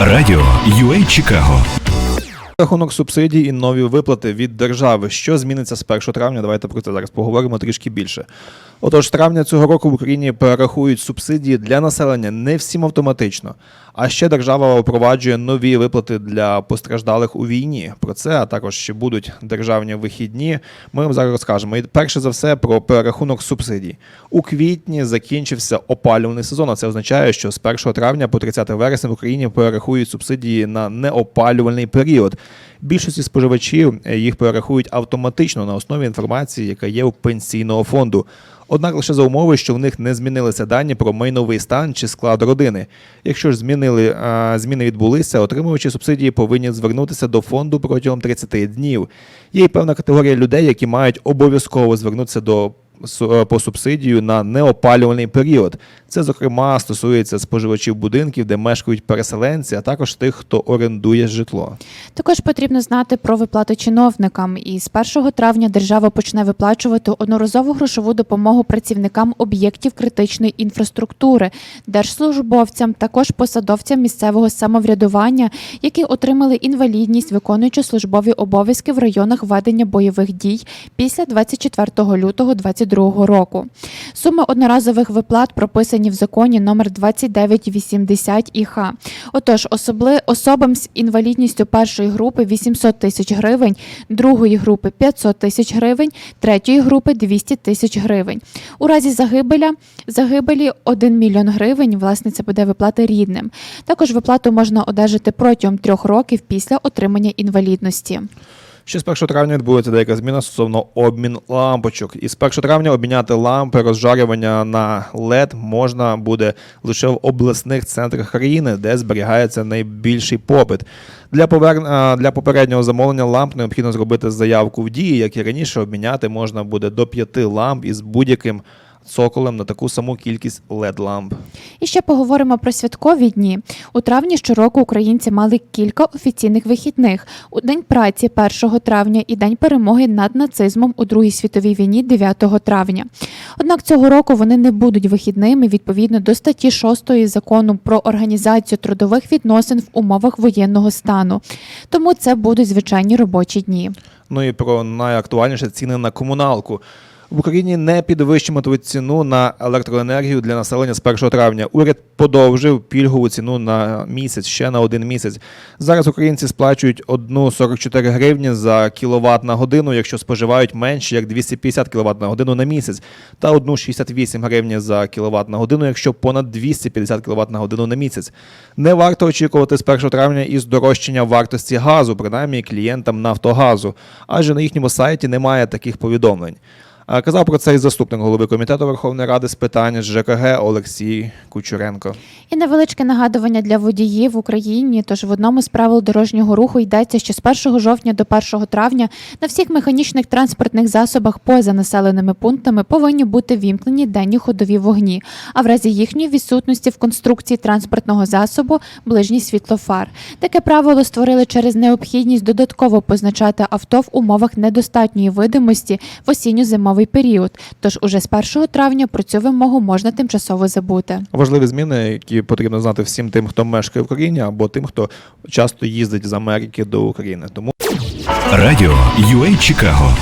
Радіо UA Чикаго Рахунок субсидій і нові виплати від держави. Що зміниться з 1 травня? Давайте про це зараз поговоримо трішки більше. Отож, травня цього року в Україні перерахують субсидії для населення не всім автоматично. А ще держава впроваджує нові виплати для постраждалих у війні. Про це, а також ще будуть державні вихідні. Ми вам зараз розкажемо. І перше за все про перерахунок субсидій. У квітні закінчився опалювальний сезон. А це означає, що з 1 травня по 30 вересня в Україні перерахують субсидії на неопалювальний період. Більшості споживачів е, їх перерахують автоматично на основі інформації, яка є у пенсійного фонду. Однак лише за умови, що в них не змінилися дані про майновий стан чи склад родини. Якщо ж змінили а, зміни відбулися, отримувачі субсидії повинні звернутися до фонду протягом 30 днів. Є й певна категорія людей, які мають обов'язково звернутися до е, по субсидію на неопалювальний період. Це, зокрема, стосується споживачів будинків, де мешкають переселенці, а також тих, хто орендує житло. Також потрібно знати про виплати чиновникам. І з 1 травня держава почне виплачувати одноразову грошову допомогу працівникам об'єктів критичної інфраструктури, держслужбовцям, також посадовцям місцевого самоврядування, які отримали інвалідність, виконуючи службові обов'язки в районах ведення бойових дій після 24 лютого 2022 року. Суми одноразових виплат прописані в законі номер 2980 ІХ. Отож, особли, особам з інвалідністю першої групи 800 тисяч гривень, другої групи 500 тисяч гривень, третьої групи 200 тисяч гривень. У разі загибеля, загибелі 1 мільйон гривень, власне, це буде виплата рідним. Також виплату можна одержати протягом трьох років після отримання інвалідності. Ще з 1 травня відбудеться деяка зміна стосовно обмін лампочок. І з 1 травня обміняти лампи розжарювання на LED можна буде лише в обласних центрах країни, де зберігається найбільший попит. Для, повер... для попереднього замовлення ламп необхідно зробити заявку в дії, як і раніше обміняти можна буде до 5 ламп із будь-яким цоколем на таку саму кількість LED ламп. І ще поговоримо про святкові дні. У травні щороку українці мали кілька офіційних вихідних: у День праці 1 травня і День перемоги над нацизмом у Другій світовій війні 9 травня. Однак цього року вони не будуть вихідними відповідно до статті 6 закону про організацію трудових відносин в умовах воєнного стану. Тому це будуть звичайні робочі дні. Ну і про найактуальніше ціни на комуналку. В Україні не підвищуватимуть ціну на електроенергію для населення з 1 травня. Уряд подовжив пільгову ціну на місяць, ще на один місяць. Зараз українці сплачують 1,44 гривні за кіловат на годину, якщо споживають менше як 250 кВт на годину на місяць, та 1,68 гривні за кіловат на годину, якщо понад 250 кВт на годину на місяць. Не варто очікувати з 1 травня і здорожчання вартості газу, принаймні клієнтам Нафтогазу, адже на їхньому сайті немає таких повідомлень. Казав про це і заступник голови комітету Верховної Ради з питань ЖКГ Олексій Кучуренко. І невеличке нагадування для водіїв в Україні. Тож в одному з правил дорожнього руху йдеться, що з 1 жовтня до 1 травня на всіх механічних транспортних засобах поза населеними пунктами повинні бути вімкнені денні ходові вогні, а в разі їхньої відсутності в конструкції транспортного засобу ближній світлофар. Таке правило створили через необхідність додатково позначати авто в умовах недостатньої видимості в осінньо-зимовий період. Тож уже з 1 травня про цю вимогу можна тимчасово забути. Важливі зміни, які потрібно знати всім тим, хто мешкає в Україні, або тим, хто часто їздить з Америки до України. Тому Радіо UA Чикаго